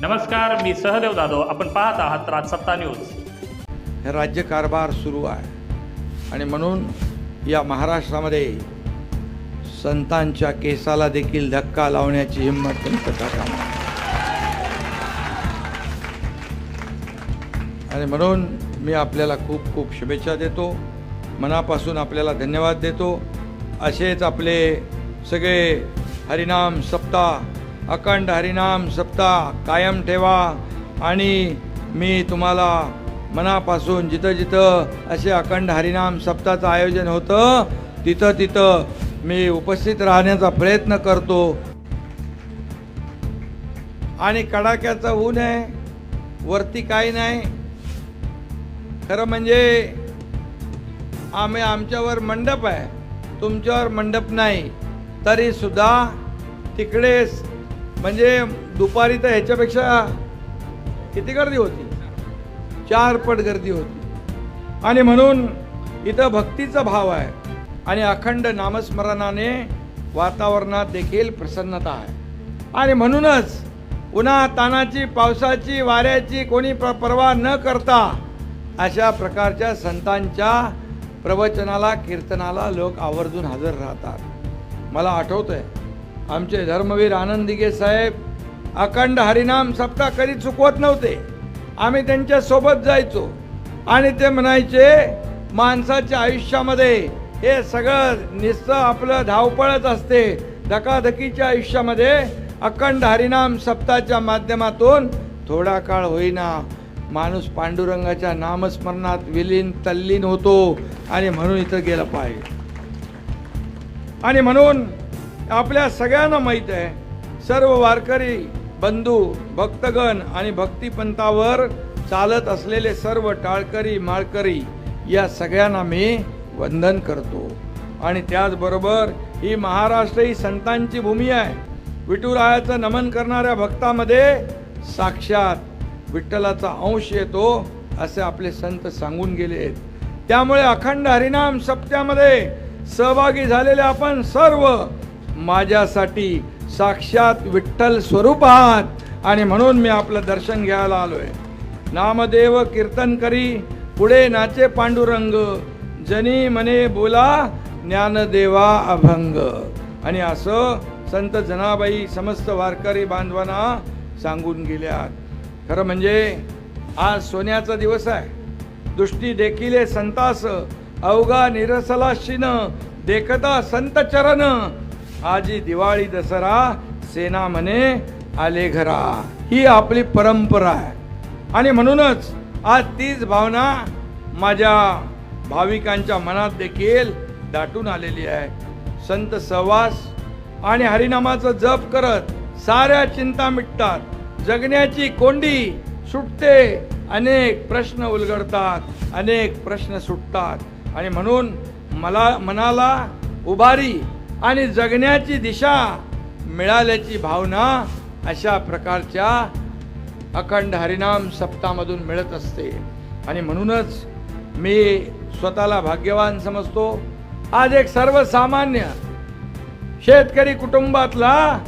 नमस्कार मी सहदेव जाधव. आपण पाहत आहात राजसत्ता न्यूज. हे राज्यकारभार सुरू आहे. आणि म्हणून या महाराष्ट्रामध्ये संतांच्या केसाला देखील धक्का लावण्याची हिंमत त्यांनी करता आणि म्हणून मी आपल्याला खूप खूप शुभेच्छा देतो. मनापासून आपल्याला धन्यवाद देतो. असेच आपले सगळे हरिनाम सप्ताह अखंड हरिनाम सप्ताह कायम ठेवा आणि मी तुम्हाला मनापासून जिथं जिथं असे अखंड हरिनाम सप्ताहाचं आयोजन होतं तिथं तिथं मी उपस्थित राहण्याचा प्रयत्न करतो. आणि कडाक्याचं ऊन आहे वरती काही नाही. खरं म्हणजे आम्ही आमच्यावर मंडप आहे तुमच्यावर मंडप नाही तरीसुद्धा तिकडेच म्हणजे दुपारी तर ह्याच्यापेक्षा किती गर्दी होती? चार पट गर्दी होती. आणि म्हणून इथं भक्तीचा भाव आहे. आणि अखंड नामस्मरणाने वातावरणात देखील प्रसन्नता आहे. आणि म्हणूनच उन्हा तानाची पावसाची वाऱ्याची कोणी प्र पर्वा न करता अशा प्रकारच्या संतांच्या प्रवचनाला कीर्तनाला लोक आवर्जून हजर राहतात. मला आठवतं आहे आमचे धर्मवीर आनंदिगे साहेब अखंड हरिनाम सप्ताह कधी चुकवत नव्हते. आम्ही त्यांच्यासोबत जायचो. आणि ते म्हणायचे माणसाच्या आयुष्यामध्ये हे सगळं निस्तं आपलं धावपळच असते. धकाधकीच्या आयुष्यामध्ये अखंड हरिनाम सप्ताच्या माध्यमातून थोडा काळ होईना माणूस पांडुरंगाच्या नामस्मरणात विलीन तल्लीन होतो आणि म्हणून इथं गेलं पाहिजे आणि म्हणून आपल्या सगळ्यांना माहीत आहे सर्व वारकरी बंधू भक्तगण आणि भक्तिपंथावर चालत असलेले सर्व टाळकरी माळकरी या सगळ्यांना मी वंदन करतो. आणि त्याचबरोबर ही महाराष्ट्र ही संतांची भूमी आहे. विठुरायाचं नमन करणाऱ्या भक्तामध्ये साक्षात विठ्ठलाचा अंश येतो असे आपले संत सांगून गेले आहेत. त्यामुळे अखंड हरिनाम सप्त्यामध्ये सहभागी झालेले आपण सर्व माझ्यासाठी साक्षात विठ्ठल स्वरूप आहात. आणि म्हणून मी आपलं दर्शन घ्यायला आलो आहे नामदेव कीर्तन करी पुढे नाचे पांडुरंग. जनी मने बोला ज्ञानदेवा अभंग. आणि असं संत जनाबाई समस्त वारकरी बांधवांना सांगून गेल्यात. खरं म्हणजे आज सोन्याचा दिवस आहे. दृष्टी देखील संतास अवघा निरसला शिन देखता संत चरण. आजी दिवाळी दसरा सेना म्हणे आले घरा. ही आपली परंपरा आहे. आणि म्हणूनच आज तीच भावना माझ्या भाविकांच्या मनात देखील दाटून आलेली आहे. संत सहवास आणि हरिनामाचा जप करत साऱ्या चिंता मिटतात. जगण्याची कोंडी सुटते अनेक प्रश्न उलगडतात अनेक प्रश्न सुटतात. आणि म्हणून मला मनाला उभारी आणि जगण्याची दिशा मिळाल्याची भावना अशा प्रकारच्या अखंड हरिनाम सप्तामधून मिळत असते. आणि म्हणूनच मी स्वतःला भाग्यवान समजतो. आज एक सर्वसामान्य शेतकरी कुटुंबातला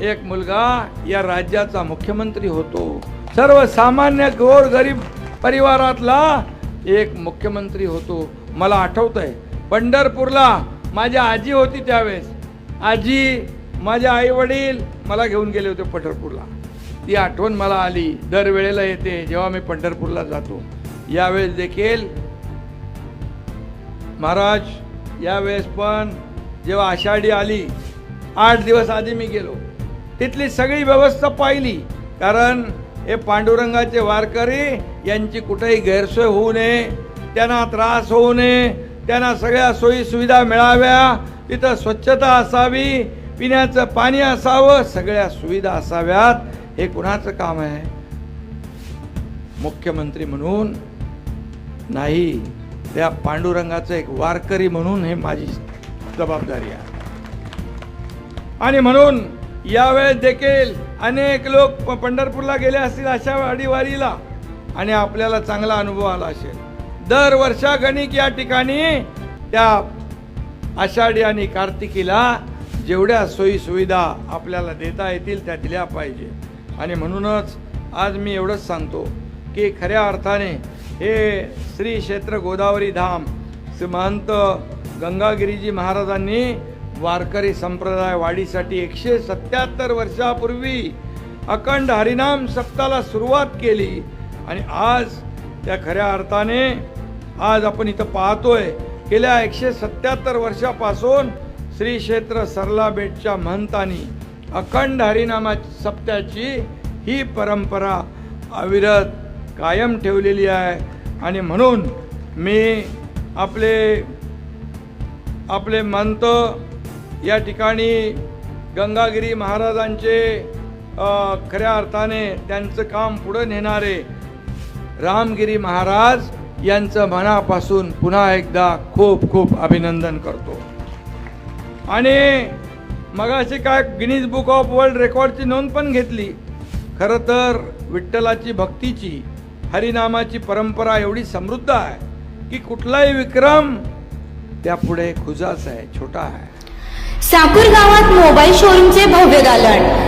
एक मुलगा या राज्याचा मुख्यमंत्री होतो. सर्वसामान्य गोर गरीब परिवारातला एक मुख्यमंत्री होतो. मला आठवत आहे पंढरपूरला माझ्या आजी होती त्यावेळेस. आजी माझे आई वडील मला घेऊन गेले होते पंढरपूरला. ती आठवण मला आली. दरवेळेला येते जेव्हा मी पंढरपूरला जातो. यावेळेस देखील महाराज यावेळेस पण जेव्हा आषाढी आली आठ दिवस आधी मी गेलो. तिथली सगळी व्यवस्था पाहिली. कारण हे पांडुरंगाचे वारकरी यांची कुठेही गैरसोय होऊ नये त्यांना त्रास होऊ नये त्यांना सगळ्या सोयी सुविधा मिळाव्या. तिथं स्वच्छता असावी पिण्याचं पाणी असावं सगळ्या सुविधा असाव्यात. हे कुणाचं काम आहे? मुख्यमंत्री म्हणून नाही त्या पांडुरंगाचं एक वारकरी म्हणून हे माझी जबाबदारी आहे. आणि म्हणून यावेळेस देखील अनेक लोक पंढरपूरला गेले असतील अशा वाडीवारीला. आणि आपल्याला चांगला अनुभव आला असेल. दर वर्षा गणिक या ठिकाणी त्या आषाढी आणि कार्तिकीला जेवढ्या सोयीसुविधा आपल्याला देता येतील त्या दिल्या पाहिजे. आणि म्हणूनच आज मी एवढंच सांगतो की खऱ्या अर्थाने हे श्री क्षेत्र गोदावरी धाम श्रीमहंत गंगागिरीजी महाराजांनी वारकरी संप्रदाय वाढीसाठी एकशे सत्याहत्तर वर्षापूर्वी अखंड हरिनाम सप्ताला सुरुवात केली. आणि आज त्या खऱ्या अर्थाने आज आपण इथं पाहतोय गेल्या एकशे सत्याहत्तर वर्षापासून श्री क्षेत्र सरला बेटच्या महंतांनी अखंड हरिनामा सप्त्याची ही परंपरा अविरत कायम ठेवलेली आहे. आणि म्हणून मी आपले आपले मंत या ठिकाणी गंगागिरी महाराजांचे खऱ्या अर्थाने त्यांचं काम पुढं नेणारे रामगिरी महाराज यांचं मनापासून पुन्हा एकदा खूप खूप अभिनंदन करतो. आणि मगाशी काय गिनीज बुक ऑफ वर्ल्ड रेकॉर्डची नोंद पण घेतली. खरं तर विठ्ठलाची भक्तीची हरिनामाची परंपरा एवढी समृद्ध आहे की कुठलाही विक्रम त्यापुढे खुजाच आहे छोटा आहे. साकूर गावात मोबाईल शोरूमचे भव्य दालन.